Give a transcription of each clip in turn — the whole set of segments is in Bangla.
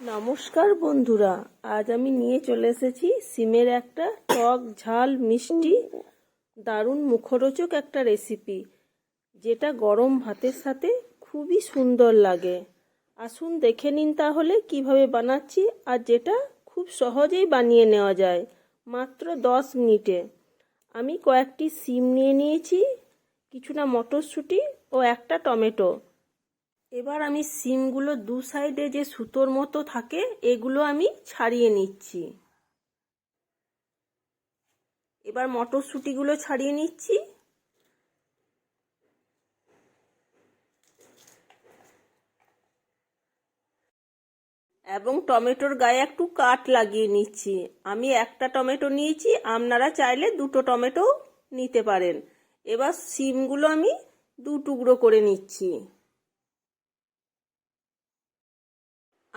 নমস্কার বন্ধুরা, আজ আমি নিয়ে চলে এসেছি সিমের একটা টক ঝাল মিষ্টি, দারুণ মুখরোচক একটা রেসিপি যেটা গরম ভাতের সাথে খুবই সুন্দর লাগে। আসুন দেখে নিন তাহলে কীভাবে বানাচ্ছি আর যেটা খুব সহজেই বানিয়ে নেওয়া যায়, মাত্র দশ মিনিটে। আমি কয়েকটি সিম নিয়ে নিয়েছি, কিছুটা মটরশুঁটি ও একটা টমেটো। এবার আমি সিমগুলো দু সাইডে যে সুতোর মতো থাকে, এগুলো আমি ছাড়িয়ে নিচ্ছি। এবার মটরশুঁটিগুলো ছাড়িয়ে নিচ্ছি। এবং টমেটোর গায়ে একটু কাট লাগিয়ে নিচ্ছি। আমি একটা টমেটো নিয়েছি, আপনারা চাইলে দুটো টমেটো নিতে পারেন। এবার সিমগুলো আমি দু টুকরো করে নিচ্ছি।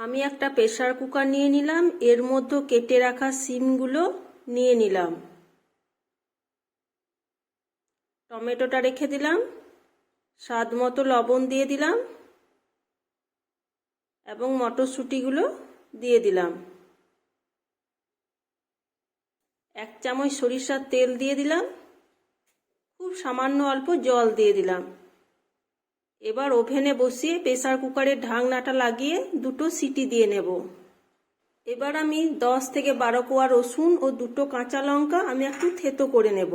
আমি একটা প্রেশার কুকার নিয়ে নিলাম, এর মধ্যে কেটে রাখা সিমগুলো নিয়ে নিলাম। টমেটোটা রেখে দিলাম, স্বাদ মতো লবণ দিয়ে দিলাম এবং মটরশুঁটিগুলো দিয়ে দিলাম। এক চামচ সরিষার তেল দিয়ে দিলাম, খুব সামান্য অল্প জল দিয়ে দিলাম। এবার ওভেনে বসিয়ে প্রেসার কুকারের ঢাকনাটা লাগিয়ে দুটো সিটি দিয়ে নেব। এবার আমি দশ থেকে বারো কোয়া রসুন ও দুটো কাঁচা লঙ্কা আমি একটু থেতো করে নেব।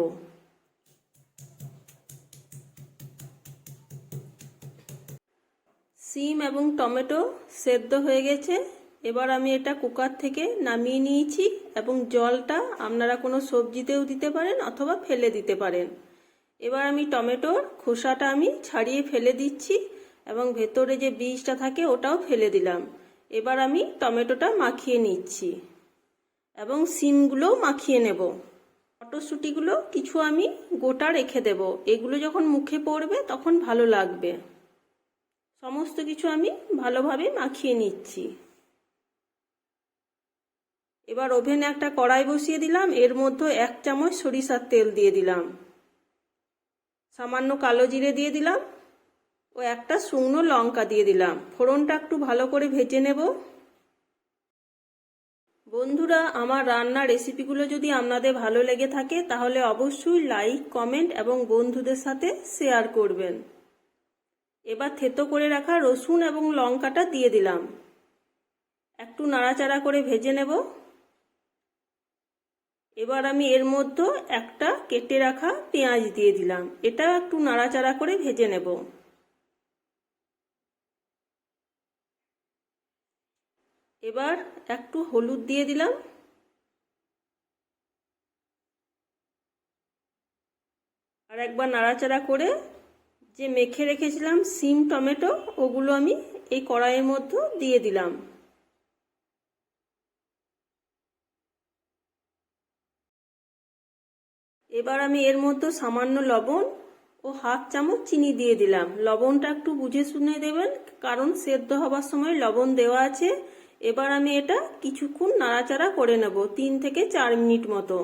সিম এবং টমেটো সেদ্ধ হয়ে গেছে। এবার আমি এটা কুকার থেকে নামিয়ে নিয়েছি এবং জলটা আপনারা কোনো সবজিতেও দিতে পারেন অথবা ফেলে দিতে পারেন। এবার আমি টমেটোর খোসাটা আমি ছাড়িয়ে ফেলে দিচ্ছি এবং ভেতরে যে বীজটা থাকে ওটাও ফেলে দিলাম। এবার আমি টমেটোটা মাখিয়ে নিচ্ছি এবং সিমগুলোও মাখিয়ে নেব। মটরশুঁটিগুলো কিছু আমি গোটা রেখে দেব। এগুলো যখন মুখে পড়বে তখন ভালো লাগবে। সমস্ত কিছু আমি ভালোভাবে মাখিয়ে নিচ্ছি। এবার ওভেনে একটা কড়াই বসিয়ে দিলাম। এর মধ্যে এক চামচ সরিষার তেল দিয়ে দিলাম। সামান্য কালো জিরে দিয়ে দিলাম। ও একটা শুকনো লঙ্কা দিয়ে দিলাম। ফোড়নটা একটু ভালো করে ভেজে নেব। বন্ধুরা, আমার রান্নার রেসিপিগুলো যদি আপনাদের ভালো লেগে থাকে, তাহলে অবশ্যই লাইক, কমেন্ট এবং বন্ধুদের সাথে শেয়ার করবেন। এবার থেতো করে রাখা রসুন এবং লঙ্কাটা দিয়ে দিলাম। একটু নাড়াচাড়া করে ভেজে নেব। এবার আমি এর মধ্যে একটা কেটে রাখা পেঁয়াজ দিয়ে দিলাম। এটা একটু নাড়াচাড়া করে ভেজে নেব। এবার একটু হলুদ দিয়ে দিলাম। আর একবার নাড়াচাড়া করে যে মেখে রেখেছিলাম, সিম, টমেটো, ওগুলো আমি এই কড়াইয়ের মধ্যে দিয়ে দিলাম। এবার আমি এর মধ্যে সামান্য লবণ ও হাফ চামচ চিনি দিয়ে দিলাম। লবণটা একটু বুঝে শুনে দেবেন, কারণ সেদ্ধ হবার সময় লবণ দেওয়া আছে। এবার আমি এটা কিছুক্ষণ নাড়াচাড়া করে নেব, তিন থেকে চার মিনিট মতো।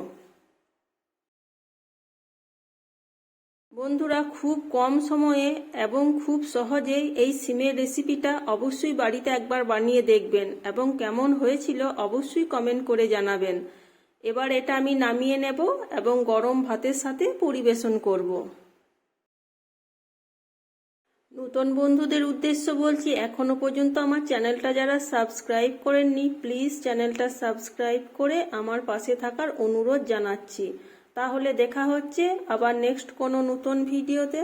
বন্ধুরা, খুব কম সময়ে এবং খুব সহজেই এই সিমের রেসিপিটা অবশ্যই বাড়িতে একবার বানিয়ে দেখবেন এবং কেমন হয়েছিল অবশ্যই কমেন্ট করে জানাবেন। এবার এটা আমি নামিয়ে নেব এবং গরম ভাতের সাথে পরিবেশন করব। নতুন বন্ধুদের উদ্দেশ্য বলছি, এখনও পর্যন্ত আমার চ্যানেলটা যারা সাবস্ক্রাইব করেননি, প্লিজ চ্যানেলটা সাবস্ক্রাইব করে আমার পাশে থাকার অনুরোধ জানাচ্ছি। তাহলে দেখা হচ্ছে আবার নেক্সট কোনো নতুন ভিডিওতে।